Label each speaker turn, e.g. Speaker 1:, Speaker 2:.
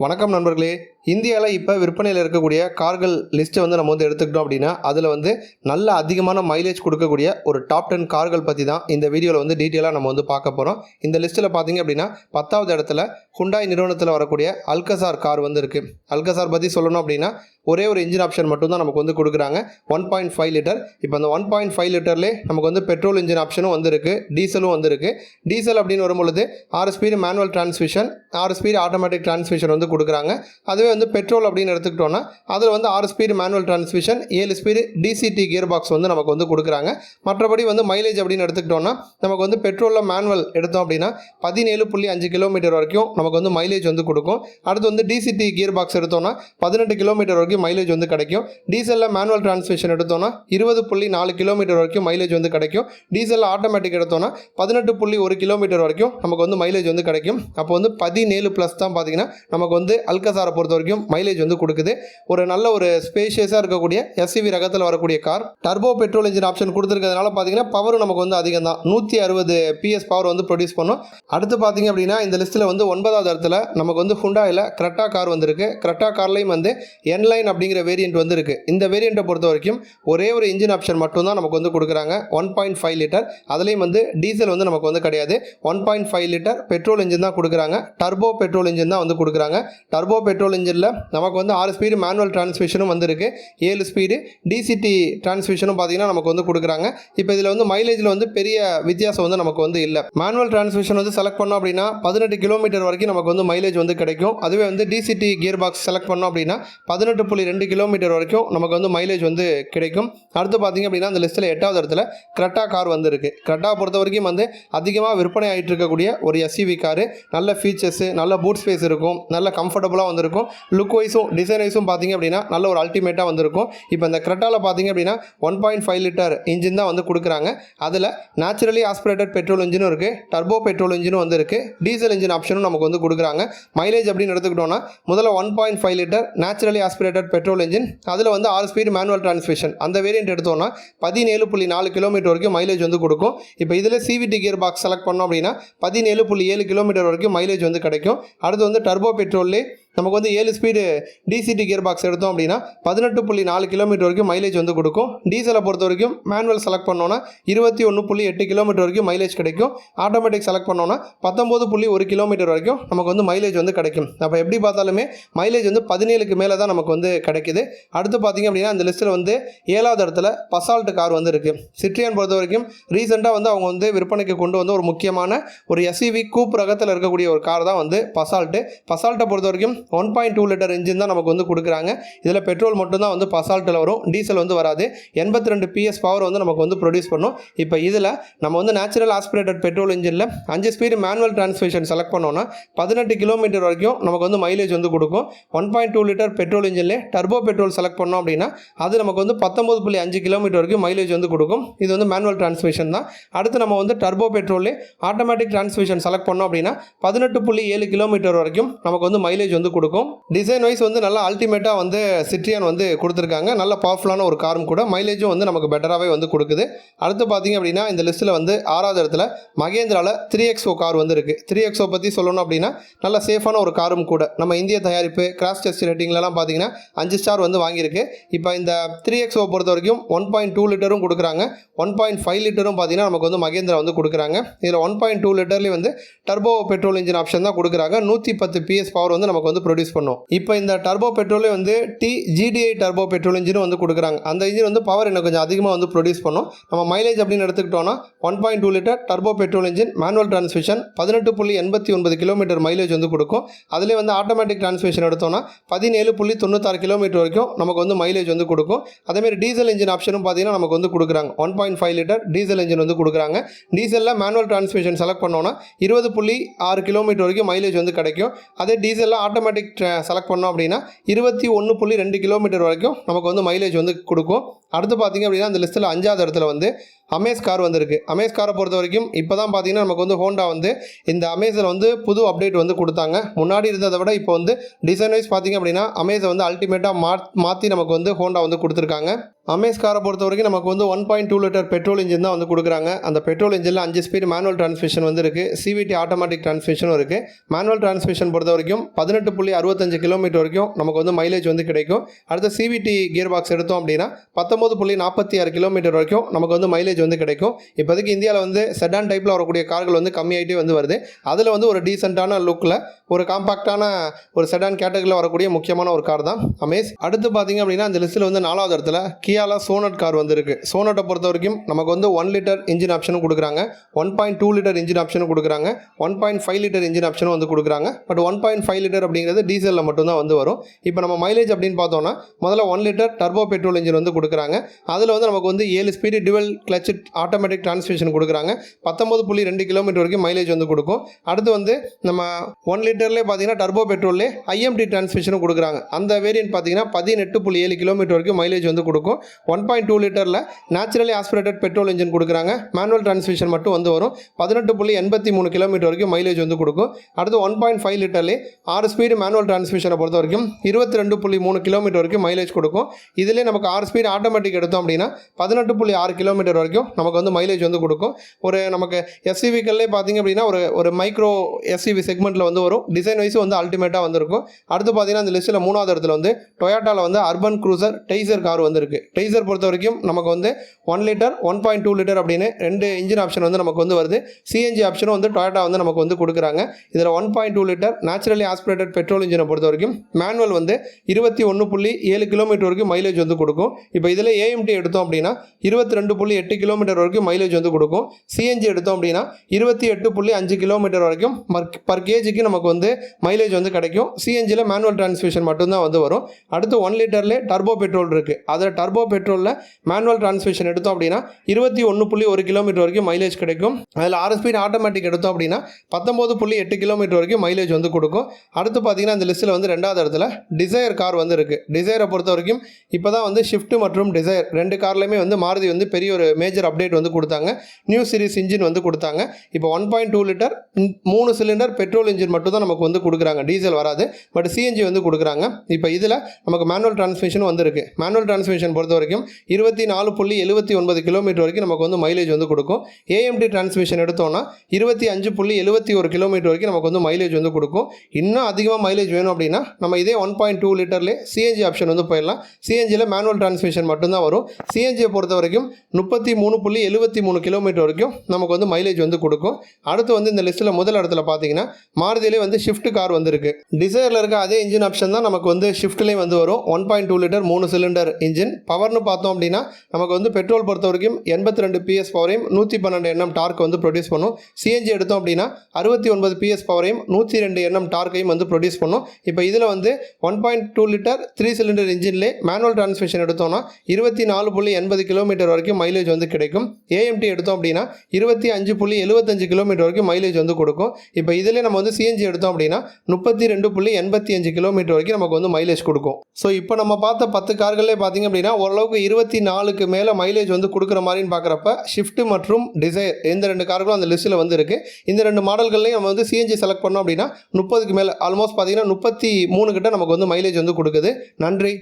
Speaker 1: வணக்கம் நண்பர்களே. இந்தியாவில் இப்போ விற்பனையில் இருக்கக்கூடிய கார்கள் லிஸ்ட்டை வந்து நம்ம வந்து எடுத்துக்கிட்டோம் அப்படின்னா அதில் வந்து நல்ல அதிகமான மைலேஜ் கொடுக்கக்கூடிய ஒரு டாப் டென் கார்கள் பற்றி தான் இந்த வீடியோவில் வந்து டீட்டெயிலாக நம்ம வந்து பார்க்க போகிறோம் இந்த லிஸ்ட்டில் பார்த்தீங்க அப்படின்னா பத்தாவது இடத்துல ஹுண்டாய் நிறுவனத்தில் வரக்கூடிய அல்கசார் கார் வந்து இருக்குது அல்கசார் பற்றி சொல்லணும் அப்படின்னா ஒரே ஒரு இன்ஜின் ஆப்ஷன் மட்டும் தான் நமக்கு வந்து கொடுக்குறாங்க. ஒன் பாயிண்ட் ஃபைவ் லிட்டர் இப்போ அந்த ஒன் பாயிண்ட் ஃபைவ் லிட்டர்லேயே நமக்கு வந்து பெட்ரோல் இன்ஜின் ஆப்ஷனும் வந்திருக்கு. டீசலும் வந்திருக்கு. டீசல் அப்படின்னு வரும்பொழுது ஆறு ஸ்பீடு மேனுவல் டிரான்ஸ்மிஷன் ஆறு ஸ்பீடு ஆட்டோமேட்டிக் டிரான்ஸ்மிஷன் வந்து கொடுக்குறாங்க. அதுவே வந்து பெட்ரோல் அப்படின்னு எடுத்துக்கிட்டோன்னா அதில் வந்து ஆறு ஸ்பீடு மேனுவல் டிரான்ஸ்மிஷன் ஏழு ஸ்பீடு டிசிடி கியர் பாக்ஸ் வந்து நமக்கு வந்து கொடுக்குறாங்க. மற்றபடி வந்து மைலேஜ் அப்படின்னு எடுத்துக்கிட்டோன்னா நமக்கு வந்து பெட்ரோலில் மேனுவல் எடுத்தோம் அப்படின்னா பதினேழு புள்ளி அஞ்சு கிலோமீட்டர் வரைக்கும் நமக்கு வந்து மைலேஜ் வந்து கொடுக்கும். அடுத்து வந்து டிசிடி கியர் பாக்ஸ் எடுத்தோன்னா பதினெட்டு கிலோமீட்டர் வரைக்கும் மைலேஜ் வந்து கிடைக்கும். டீசலில் மேனுவல் டிரான்ஸ்மிஷன் எடுத்தோன்னா இருபது புள்ளி நாலு கிலோமீட்டர் வரைக்கும் மைலேஜ் வந்து கிடைக்கும். டீசலில் ஆட்டோமேட்டிக் எடுத்தோன்னா பதினெட்டு புள்ளி ஒரு கிலோமீட்டர் வரைக்கும் நமக்கு வந்து மைலேஜ் வந்து கிடைக்கும். அப்போ வந்து பதினேழு ப்ளஸ் தான் பார்த்தீங்கன்னா நமக்கு வந்து அல்கசாரை பொறுத்த வரைக்கும் மைலேஜ் வந்து கொடுக்குது. ஒரு நல்ல ஒரு ஸ்பேஷியஸாக இருக்கக்கூடிய எஸ்இவி ரகத்தில் வரக்கூடிய car turbo petrol engine option கொடுத்துருக்கிறதுனால பார்த்தீங்கன்னா பவர் நமக்கு வந்து அதிகம் தான். நூற்றி அறுபது பிஎஸ் பவர் வந்து ப்ரொடியூஸ் பண்ணும். அடுத்து பார்த்தீங்க அப்படின்னா இந்த லிஸ்ட்டில் வந்து ஒன்பதாவது இடத்துல நமக்கு வந்து ஹுண்டாயில் கிரெட்டா கார் வந்திருக்கு. கிரெட்டா கார்லேயும் வந்து என்லைன் அப்படிங்கிற வேரியண்ட் வந்து இருக்குது இந்த வேரியண்ட்டை பொறுத்த வரைக்கும் ஒரே ஒரு இன்ஜின் ஆப்ஷன் மட்டும் தான் நமக்கு வந்து கொடுக்குறாங்க. ஒன் பாயிண்ட் ஃபைவ் லிட்டர் அதுலேயும் வந்து டீசல் வந்து நமக்கு வந்து கிடையாது. One point five litre petrol engine தான் கொடுக்குறாங்க. டர்போ பெட்ரோல் இன்ஜின் தான் வந்து கொடுக்குறாங்க. டர்போ பெட்ரோல் இன்ஜினில் நமக்கு வந்து ஆறு ஸ்பீடு மேனுவல் டிரான்ஸ்மிஷனும் வந்துருக்கு. ஏழு ஸ்பீடு டிசிடி டிரான்ஸ்மிஷனும் பார்த்தீங்கன்னா நமக்கு வந்து கொடுக்குறாங்க. இப்போ இதில் வந்து மைலேஜில் வந்து பெரிய வித்தியாசம் வந்து நமக்கு வந்து இல்லை. மேனுவல் டிரான்ஸ்மிஷன் வந்து செலக்ட் பண்ணோம் அப்படின்னா பதினெட்டு கிலோமீட்டர் வரைக்கும் நமக்கு வந்து மைலேஜ் வந்து கிடைக்கும். அதுவே வந்து டிசிடி கியர் பாக்ஸ் செலக்ட் பண்ணோம் அப்படின்னா பதினெட்டு புள்ளி ரெண்டு கிலோமீட்டர் வரைக்கும் நமக்கு வந்து மைலேஜ் வந்து கிடைக்கும். அடுத்து பார்த்தீங்க அப்படின்னா அந்த லிஸ்ட்டில் எட்டாவது இடத்துல கிரெட்டா கார் வந்திருக்கு. கிரெட்டா பொறுத்த வரைக்கும் வந்து அதிகமாக விற்பனை ஆகிட்டு இருக்கக்கூடிய ஒரு எஸ்யூவி காரு நல்ல ஃபீச்சர்ஸு நல்ல பூட் ஸ்பேஸ் இருக்கும் நல்ல கம்ஃபர்டபுளாக வந்திருக்கும். லுக் வைஸும் டிசைன் வைஸும் பார்த்தீங்க அப்படின்னா நல்ல ஒரு அல்டிமேட்டாக வந்திருக்கும். இப்போ இந்த கிரெட்டாவில் பார்த்தீங்க அப்படின்னா one point five litre engine தான் வந்து கொடுக்குறாங்க. அதில் நேச்சுரலி ஆஸ்பிரேட்டட் பெட்ரோல் இன்ஜினும் இருக்குது டர்போ பெட்ரோல் இன்ஜினும் வந்து இருக்குது டீசல் இன்ஜின் ஆப்ஷனும் நமக்கு வந்து கொடுக்குறாங்க. மைலேஜ் அப்படின்னு எடுத்துக்கிட்டோம்னா முதல்ல one point five litre naturally aspirated petrol engine அதில் வந்து ஆறு ஸ்பீடு மேனுவல் டிரான்ஸ்மிஷன் அந்த வேரியண்ட் எடுத்தோம்னா பதினேழு புள்ளி நாலு கிலோமீட்டர் வரைக்கும் மைலேஜ் வந்து கொடுக்கும். இப்போ இதில் சிவிடி கியர் பாக்ஸ் செலக்ட் பண்ணோம் அப்படின்னா பதினேழு புள்ளி ஏழு கிலோமீட்டர் வரைக்கும் மைலேஜ் வந்து கிடைக்கும். அடுத்து வந்து டர்போ பெட்ரோல்லே நமக்கு வந்து ஏழு ஸ்பீடு டிசிடி கியர் பாக்ஸ் எடுத்தோம் அப்படின்னா பதினெட்டு புள்ளி நாலு கிலோமீட்டர் வரைக்கும் மைலேஜ் வந்து கொடுக்கும். டீசலை பொறுத்த வரைக்கும் மேனுவல் செலக்ட் பண்ணோன்னா இருபத்தி ஒன்று புள்ளி எட்டு கிலோமீட்டர் வரைக்கும் மைலேஜ் கிடைக்கும். ஆட்டோமேட்டிக் செலக்ட் பண்ணோன்னா பத்தொம்போது புள்ளி ஒரு கிலோமீட்டர் வரைக்கும் நமக்கு வந்து மைலேஜ் வந்து கிடைக்கும். அப்போ எப்படி பார்த்தாலுமே மைலேஜ் வந்து பதினேழுக்கு மேலே தான் நமக்கு வந்து கிடைக்குது. அடுத்து பார்த்தீங்க அப்படின்னா அந்த லிஸ்ட்டில் வந்து ஏழாவது இடத்துல பசால்ட் கார் வந்து இருக்குது சிட்ரியான் பொறுத்த வரைக்கும் ரீசெண்டாக வந்து அவங்க வந்து விற்பனைக்கு கொண்டு வந்து ஒரு முக்கியமான ஒரு எஸ்இவி கூப் ரகத்தில் இருக்கக்கூடிய ஒரு கார் தான் வந்து பசால்ட்டு பசால்ட்டை பொறுத்த வரைக்கும் one point two litre engine தான் நமக்கு வந்து கொடுக்குறாங்க. இதில் பெட்ரோல் மட்டும்தான் வந்து பசால்ட்டில் வரும். டீசல் வந்து வராது. எண்பத்தி ரெண்டு பிஎஸ் பவர் வந்து நமக்கு வந்து ப்ரொடியூஸ் பண்ணும். இப்போ இதில் நம்ம வந்து நேச்சுரல் ஆஸ்பிரேட்டட் பெட்ரோல் இன்ஜினில் அஞ்சு ஸ்பீடு மேனுவல் டிரான்ஸ்மிஷன் செலக்ட் பண்ணோன்னா பதினெட்டு கிலோமீட்டர் வரைக்கும் நமக்கு வந்து மைலேஜ் வந்து கொடுக்கும். One point two litre petrol இன்ஜின்லே turbo petrol select பண்ணோம் அப்படின்னா அது நமக்கு வந்து பத்தொம்பது புள்ளி அஞ்சு கிலோமீட்டர் வரைக்கும் மைலேஜ் வந்து கொடுக்கும். இது வந்து மேனுவல் டிரான்ஸ்மிஷன் தான். அடுத்து நம்ம வந்து டர்போ பெட்ரோலே ஆட்டோமேட்டிக் டிரான்ஸ்மிஷன் செலக்ட் பண்ணோம் அப்படின்னா பதினெட்டு புள்ளி ஏழு கிலோமீட்டர் வரைக்கும் நமக்கு வந்து மைலேஜ் வந்து கொடுக்கும். டிசைன் வைஸ் வந்து நல்லா அல்டிமேட்டாக வந்து சிட்ரியான் வந்து கொடுத்துருக்காங்க. நல்ல பவர்ஃபுல்லான ஒரு காரும் கூட. மைலேஜும் வந்து நமக்கு பெட்டராகவே வந்து கொடுக்குது. அடுத்து பார்த்தீங்க அப்படின்னா இந்த லிஸ்ட்டில் வந்து ஆறாவது இடத்துல மகேந்திராவில் த்ரீ எக்ஸோ கார் வந்து இருக்குது த்ரீ எக்ஸோ பற்றி சொல்லணும் அப்படின்னா நல்ல சேஃபான ஒரு காரும் கூட. நம்ம இந்திய தயாரிப்பு கிராஸ் டெஸ்ட் ரேட்டிங்லலாம் பார்த்தீங்கன்னா அஞ்சு ஸ்டார் வந்து வாங்கியிருக்கு. இப்போ இந்த த்ரீ எக்ஸோ பொறுத்த வரைக்கும் ஒன் பாயிண்ட் டூ லிட்டரும் கொடுக்குறாங்க. ஒன் பாயிண்ட் ஃபைவ் லிட்டரும் பார்த்தீங்கன்னா நமக்கு வந்து மகேந்திரா வந்து கொடுக்குறாங்க. இதில் ஒன் பாயிண்ட் டூ லிட்டர்லேயும் வந்து டர்போ பெட்ரோல் இன்ஜின் ஆப்ஷன் தான் கொடுக்குறாங்க. நூற்றி பத்து பிஎஸ் பவர் வந்து நமக்கு வந்து ப்ரொடியூஸ் பண்ணும். இப்போ இந்த டர்போ பெட்ரோலே வந்து டி ஜிடிஐ டர்போ பெட்ரோல் இன்ஜினும் வந்து கொடுக்குறாங்க. அந்த இன்ஜின் வந்து பவர் இன்னும் கொஞ்சம் அதிகமாக வந்து ப்ரொடியூஸ் பண்ணும். நம்ம மைலேஜ் அப்படின்னு எடுத்துக்கிட்டோம்னா one point two litre turbo petrol engine manual transmission பதினெட்டு புள்ளி எண்பத்தி ஒன்பது கிலோமீட்டர் மைலேஜ் வந்து கொடுக்கும். அதிலே வந்து ஆட்டோமேட்டிக் டிரான்ஸ்மிஷன் எடுத்தோம்னா பதினேழு புள்ளி தொண்ணூத்தாறு கிலோமீட்டர் வரைக்கும் நமக்கு வந்து மைலேஜ் வந்து கொடுக்கும். அதேமாதிரி டீசல் இன்ஜின் ஆப்ஷனும் பார்த்தீங்கன்னா நமக்கு வந்து கொடுக்குறாங்க. One point five litre diesel engine வந்து கொடுக்குறாங்க. டீசலில் மேனுவல் டிரான்ஸ்மிஷன் செலக்ட் பண்ணோன்னா இருபது புள்ளி ஆறு கிலோமீட்டர் வரைக்கும் மைலேஜ் வந்து கிடைக்கும். அதே டீசலில் ஆட்டோமேட்டிக் செலக்ட் பண்ணோம் அப்படின்னா இருபத்தி ஒன்று புள்ளி ரெண்டு கிலோமீட்டர் வரைக்கும் நமக்கு வந்து மைலேஜ் வந்து கொடுக்கும். அடுத்து பார்த்தீங்க அப்படின்னா அந்த லிஸ்ட்டில் அஞ்சாவது இடத்துல வந்து அமேஸ் கார் வந்திருக்கு. அமேஸ் காரை பொறுத்த வரைக்கும் இப்போ தான் பார்த்தீங்கன்னா நமக்கு வந்து ஹோண்டா வந்து இந்த அமேஸில் வந்து புது அப்டேட் வந்து கொடுத்தாங்க. முன்னாடி இருந்ததை விட இப்போ வந்து டிசைன் வைஸ் பார்த்தீங்க அப்படின்னா அமேஸை வந்து அல்டிமேட்டாக மா மாற்றி நமக்கு வந்து ஹோண்டா வந்து கொடுத்துருக்காங்க. அமேஸ் காரை பொறுத்த வரைக்கும் நமக்கு வந்து one point two litre petrol engine தான் வந்து கொடுக்குறாங்க. அந்த பெட்ரோல் இன்ஜினில் அஞ்சு ஸ்பீட் மேனுவல் டிரான்ஸ்மிஷன் வந்து இருக்குது சிவிடி ஆட்டோமேட்டிக் டிரான்ஸ்மிஷனும் இருக்குது மேனுவல் டிரான்ஸ்மிஷன் பொறுத்த வரைக்கும் பதினெட்டு புள்ளி அறுபத்தஞ்சு கிலோமீட்டர் வரைக்கும் நமக்கு வந்து மைலேஜ் வந்து கிடைக்கும். அடுத்த சிவிடி கியர் பாக்ஸ் எடுத்தோம் அப்படின்னா பத்தொம்பது புள்ளி நாற்பத்தி ஆறு கிலோமீட்டர் வரைக்கும் நமக்கு வந்து மைலேஜ் வந்து கிடைக்கும். இப்போதைக்கு இந்தியாவில் வந்து செடான் டைப்பில் வரக்கூடிய கார்கள் வந்து கம்மியாகிட்டே வந்து வருது. அதில் வந்து ஒரு டீசெண்டான லுக்கில் ஒரு காம்பாக்டான ஒரு செடான் கேட்டகரியில் வரக்கூடிய முக்கியமான ஒரு கார் தான் அமேஸ் அடுத்து பார்த்தீங்க அப்படின்னா அந்த லிஸ்ட்டில் வந்து நாலாவது இடத்துல கியால சோனட் கார் வந்துருக்கு. சோனட்டை பொறுத்த வரைக்கும் நமக்கு வந்து ஒன் லிட்டர் இன்ஜின் ஆப்ஷனும் கொடுக்குறாங்க. One point two litre engine ஆப்ஷனும் கொடுக்குறாங்க. One point five litre engine ஆப்ஷனும் வந்து கொடுக்குறாங்க. But one point five litre அப்படிங்கிறது டீசலில் மட்டும்தான் வந்து வரும். இப்போ நம்ம மைலேஜ் அப்படின்னு பார்த்தோம்னா முதல்ல one litre turbo petrol engine வந்து கொடுக்குறாங்க. அதில் வந்து நமக்கு வந்து ஏழு speed dual clutch automatic transmission கொடுக்குறாங்க. பத்தொம்பது புள்ளி ரெண்டு கிலோமீட்டர் வரைக்கும் மைலேஜ் வந்து கொடுக்கும். அடுத்து வந்து நம்ம ஒன் லிட்டர்லேயே பார்த்தீங்கன்னா டர்போ பெட்ரோல்லே ஐஎம்டி டிரான்ஸ்மிஷனும் கொடுக்குறாங்க. அந்த வேரியன்ட் பார்த்தீங்கன்னா பதினெட்டு புள்ளி ஏழு கிலோமீட்டர் வரைக்கும் மைலேஜ் வந்து கொடுக்கும். ஒன் பாயிண்ட் டூ லிட்டரில் நேச்சுரலி ஆஸ்பிரேட்டட் பெட்ரோல் இன்ஜின் கொடுக்குறாங்க. மேனுவல் டிரான்ஸ்மிஷன் மட்டும் வந்து வரும். பதினெட்டு புள்ளி எண்பத்தி மூணு கிலோமீட்டர் வரைக்கும் மைலேஜ் வந்து கொடுக்கும். அடுத்து ஒன் பாயிண்ட் ஃபைவ் லிட்டர்லேயே ஆறு ஸ்பீடு மேனுவல் டிரான்ஸ்மிஷனை பொறுத்த வரைக்கும் இருபத்தி ரெண்டு புள்ளி மூணு கிலோமீட்டர் வரைக்கும் மைலேஜ் கொடுக்கும். இதிலே நமக்கு ஆறு ஸ்பீடு ஆட்டோமேட்டிக் எடுத்தோம் அப்படின்னா பதினெட்டு புள்ளி ஆறு கிலோமீட்டர் வரைக்கும் நமக்கு வந்து மைலேஜ் வந்து கொடுக்கும். ஒரு நமக்கு எஸ்சிவிக்கல்லே பார்த்தீங்க அப்படின்னா ஒரு ஒரு மைக்ரோ எஸ்சிவி செக்மெண்ட்டில் வந்து வரும். டிசைன் வைஸ் வந்து அல்டிமேட்டாக வந்திருக்கும். அடுத்து பார்த்தீங்கன்னா அந்த லிஸ்ட்டில் மூணாவது இடத்துல வந்து டொயாட்டாவில் வந்து அர்பன் க்ரூசர் டெய்சர் கார் வந்துருக்கு. டெய்சர் பொறுத்த வரைக்கும் நமக்கு வந்து one litre one point two litre அப்படின்னு ரெண்டு இன்ஜின் ஆப்ஷன் வந்து நமக்கு வந்து வருது. சிஎன்ஜி ஆப்ஷனும் வந்து டொயாட்டா வந்து நமக்கு வந்து கொடுக்குறாங்க. இதில் one point two litre naturally aspirated petrol இன்ஜினை பொறுத்த வரைக்கும் மேனுவல் வந்து இருபத்தி ஒன்று புள்ளி ஏழு கிலோமீட்டர் வரைக்கும் மைலேஜ் வந்து கொடுக்கும். இப்போ இதில் ஏஎம்டி எடுத்தோம் அப்படின்னா இருபத்தி ரெண்டு புள்ளி எட்டு கிலோமீட்டர் வரைக்கும் மைலேஜ் வந்து கொடுக்கும். சிஎன்ஜி எடுத்தோம் அப்படின்னா இருபத்தி எட்டு புள்ளி அஞ்சு கிலோமீட்டர் வரைக்கும் பர் கேஜிக்கு நமக்கு வந்து மைலேஜ் வந்து கிடைக்கும். சிஎன்ஜியில் மேனுவல் டிரான்ஸ்மிஷன் மட்டும்தான் வந்து வரும். அடுத்து ஒன் லிட்டர்லேயே டர்போ பெட்ரோல் இருக்குது அதில் டர்போ பெட்ரோலில் மேனுவல் டிரான்ஸ்மிஷன் எடுத்தோம் அப்படின்னா இருபத்தி ஒன்று புள்ளி ஒரு கிலோமீட்டர் வரைக்கும் மைலேஜ் கிடைக்கும். அதில் ஆறு ஆட்டோமேட்டிக் எடுத்தோம் அப்படின்னா பத்தொம்போது புள்ளி எட்டு கிலோமீட்டர் வரைக்கும் மைலேஜ் வந்து கொடுக்கும். அடுத்து பார்த்தீங்கன்னா இந்த லிஸ்ட்டில் வந்து ரெண்டாவது இடத்துல டிசைர் கார் வந்து இருக்குது டிசைரை பொறுத்த வரைக்கும் இப்போ தான் வந்து ஷிஃப்ட் மற்றும் டிசைர் ரெண்டு கார்லையுமே வந்து மாருதி வந்து பெரிய ஒரு மேஜர் அப்டேட் வந்து கொடுத்தாங்க. நியூ சீரிஸ் இன்ஜின் வந்து கொடுத்தாங்க. இப்போ ஒன் பாயிண்ட் டூ லிட்டர் மூணு சிலிண்டர் பெட்ரோல் இன்ஜின் மட்டும் தான் நமக்கு வந்து கொடுக்குறாங்க. டீசல் வராது. பட் சிஎன்ஜி வந்து கொடுக்குறாங்க. இப்போ இதில் நமக்கு மேனுவல் டிரான்ஸ்மிஷன் வந்துருக்கு. மேனுவல் டிரான்ஸ்மிஷன் பொறுத்த வரைக்கும் இருபத்தி நாலு புள்ளி எழுபத்தி ஒன்பது கிலோமீட்டர் வரைக்கும் நமக்கு வந்து மைலேஜ் வந்து கொடுக்கும். ஏஎம்டி டிரான்ஸ்மிஷன் எடுத்தோம்னா இருபத்தி அஞ்சு புள்ளி எழுபத்தி ஒரு கிலோமீட்டர் வரைக்கும் நமக்கு வந்து மைலேஜ் வந்து கொடுக்கும். இன்னும் அதிகமாக மைலேஜ் வேணும் அப்படின்னா நம்ம இதே ஒன் பாயிண்ட் டூ லிட்டர்லேயே சிஎன்ஜி ஆப்ஷன் வந்து போயிடலாம். சிஎன்ஜியில் மேனுவல் டிரான்ஸ்மிஷன் மட்டும்தான் வரும். சிஎன்ஜியை பொறுத்த வரைக்கும் முப்பத்தி மூணு புள்ளி எழுபத்தி மூணு கிலோமீட்டர் வரைக்கும் நமக்கு வந்து மைலேஜ் வந்து கொடுக்கும். அடுத்து வந்து இந்த லிஸ்ட்டில் முதல் இடத்துல பார்த்தீங்கன்னா மாருதியிலே வந்து ஷிஃப்ட் கார் வந்திருக்கு. டிசைரில் இருக்க அதே இன்ஜின் ஆப்ஷன் தான் நமக்கு வந்து ஷிஃப்ட்லேயும் வந்து வரும். ஒன் பாயிண்ட் டூ லிட்டர் மூணு சிலிண்டர் இன்ஜின் பவர்னு பார்த்தோம் அப்படின்னா நமக்கு வந்து பெட்ரோல் பொறுத்த வரைக்கும் எண்பத்தி ரெண்டு பிஎஸ் பவரையும் நூற்றி பன்னெண்டு எண்ணம் டார்க் வந்து ப்ரொடியூஸ் பண்ணும். சிஎன்ஜி எடுத்தோம் அப்படின்னா அறுபத்தி ஒன்பது பிஎஸ் பவரையும் நூற்றி ரெண்டு எண்ணம் டார்க்கையும் வந்து ப்ரொடியூஸ் பண்ணும். இப்போ இதில் வந்து one point two litre three cylinder இன்ஜின்லேயே manual transmission எடுத்தோம்னா இருபத்தி நாலு புள்ளி எண்பது கிலோமீட்டர் வரைக்கும் மைலேஜ் வந்து கிடைக்கும். ஏஎம்டி எடுத்தோம் அப்படின்னா இருபத்தி அஞ்சு புள்ளி எழுபத்தஞ்சு கிலோமீட்டர் வரைக்கும் மைலேஜ் வந்து கொடுக்கும். இப்போ இதில் நம்ம வந்து சிஎன்ஜி எடுத்தோம் அப்படின்னா முப்பத்தி ரெண்டு புள்ளி எண்பத்தி அஞ்சு கிலோமீட்டர் வரைக்கும் நமக்கு வந்து மைலேஜ் கொடுக்கும். ஸோ இப்போ நம்ம பார்த்த பத்து கார்களே பார்த்தீங்க அப்படின்னா ஓரளவுக்கு இருபத்தி நாலுக்கு மேலே மைலேஜ் வந்து கொடுக்குற மாதிரின்னு பார்க்குறப்ப ஷிஃப்ட் மற்றும் டிசைர் இந்த ரெண்டு கார்களும் அந்த லிஸ்ட்டில் வந்து இருக்குது இந்த ரெண்டு மாடல்கள்லையும் நம்ம வந்து சிஎன்ஜி செலக்ட் பண்ணோம் அப்படின்னா முப்பதுக்கு மேலே ஆல்மோஸ்ட் பார்த்தீங்கன்னா முப்பத்தி மூணு கிட்ட நமக்கு வந்து மைலேஜ் வந்து கொடுக்குது. நன்றி.